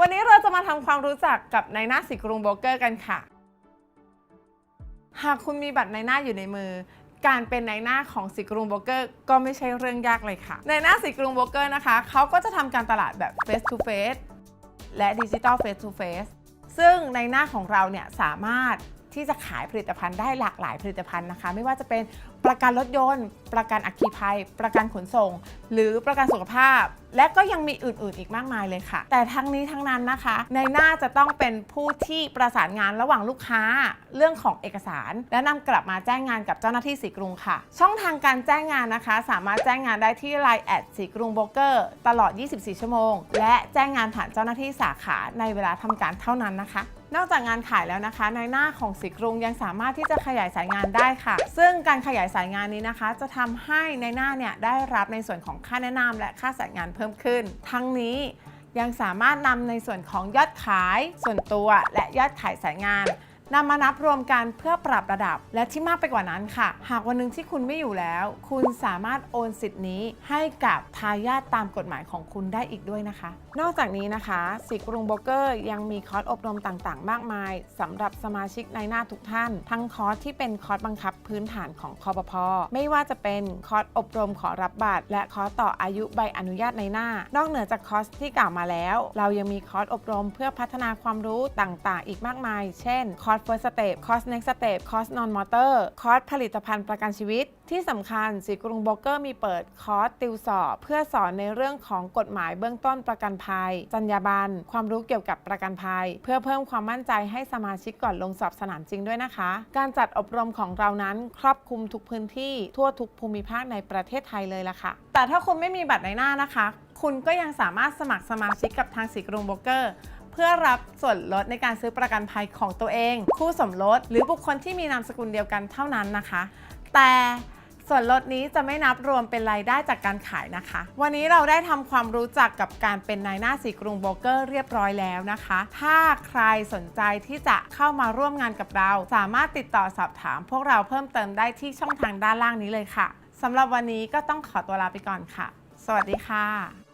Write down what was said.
วันนี้เราจะมาทำความรู้จักกับนายหน้าสีกรุงโบรกเกอร์กันค่ะ หากคุณมีบัตรนายหน้าอยู่ในมือ การเป็นนายหน้าของสีกรุงโบรกเกอร์ก็ไม่ใช่เรื่องยากเลยค่ะนายหน้าสีกรุงโบรกเกอร์นะคะเขาก็จะทำการตลาดแบบ face to face และ digital face to face ซึ่งในหน้าของเราเนี่ยสามารถ ที่จะขายผลิตภัณฑ์ได้หลากหลายผลิตภัณฑ์นะคะ ไม่ว่าจะเป็นประกันรถยนต์ ประกันอัคคีภัย ประกันขนส่ง หรือประกันสุขภาพ และก็ยังมีอื่นๆอีกมากมายเลยค่ะ แต่ทั้งนี้ทั้งนั้นนะคะ ในหน้าจะต้องเป็นผู้ที่ประสานงานระหว่างลูกค้าเรื่องของเอกสาร และนำกลับมาแจ้งงานกับเจ้าหน้าที่สีกรุงค่ะ ช่องทางการแจ้งงานนะคะ สามารถแจ้งงานได้ที่ Line แอดสีกรุงโบรกเกอร์ตลอด 24 ชั่วโมง และแจ้งงานผ่านเจ้าหน้าที่สาขาในเวลาทำการเท่านั้นนะคะ นอกจากงานขายแล้วนะคะ ในหน้าของสีกรุงยังสามารถที่จะขยายสายงานได้ค่ะ ซึ่งการขยายสายงานนี้นะคะ จะทำให้ในหน้าเนี่ยได้รับในส่วนของค่าแนะนำและค่าสายงานเพิ่มขึ้น ทั้งนี้ยังสามารถนำในส่วนของยอดขายส่วนตัว และยอดขายสายงาน นำมานับรวมกันเพื่อปรับระดับ และที่มากไปกว่านั้นค่ะ หากวันหนึ่งที่คุณไม่อยู่แล้ว คุณสามารถโอนสิทธิ์นี้ให้กับทายาทตามกฎหมายของคุณได้อีกด้วยนะคะ นอกจากนี้นะคะสิกรุงโบรกเกอร์ยังมีคอร์สอบรมต่างๆ มากมายสำหรับสมาชิกในหน้าทุกท่าน ทั้งคอร์สที่เป็นคอร์สบังคับพื้นฐานของคอปพไม่ว่าจะเป็นคอร์สอบรมขอรับบัตรและคอร์สต่ออายุใบอนุญาตในหน้า นอกเหนือจากคอร์สที่กล่าวมาแล้ว เรายังมีคอร์สอบรมเพื่อพัฒนาความรู้ต่างๆ อีกมากมาย เช่นคอร์ส first step คอร์ส next step คอร์ส non motor คอร์สผลิตภัณฑ์ประกันชีวิต ที่สำคัญสีกรุงโบรกเกอร์มีเปิดคอร์สติวสอบ เพื่อสอนในเรื่องของกฎหมายเบื้องต้นประกันภัย จรรยาบรรณความรู้เกี่ยวกับประกันภัย เพื่อเพิ่มความมั่นใจให้สมาชิกก่อนลงสอบสนามจริงด้วยนะคะ การจัดอบรมของเรานั้นครอบคลุมทุกพื้นที่ทั่วทุกภูมิภาคในประเทศไทยเลยละค่ะ แต่ถ้าคุณไม่มีบัตรในหน้านะคะ คุณก็ยังสามารถสมัครสมาชิกกับทางสีกรุงโบรกเกอร์ เพื่อรับส่วนลดในการซื้อประกันภัยของตัวเอง คู่สมรส หรือบุคคลที่มีนามสกุลเดียวกันเท่านั้นนะคะ แต่ส่วนลดนี้จะไม่นับรวมเป็นรายได้จากการขายนะคะ วันนี้เราได้ทำความรู้จักกับการเป็นนายหน้าสีกรุงโบรกเกอร์เรียบร้อยแล้วนะคะ ถ้าใครสนใจที่จะเข้ามาร่วมงานกับเรา สามารถติดต่อสอบถาม พวกเราเพิ่มเติมได้ที่ช่องทางด้านล่างนี้เลยค่ะสำหรับวันนี้ก็ต้องขอตัวลาไปก่อนค่ะ สวัสดีค่ะ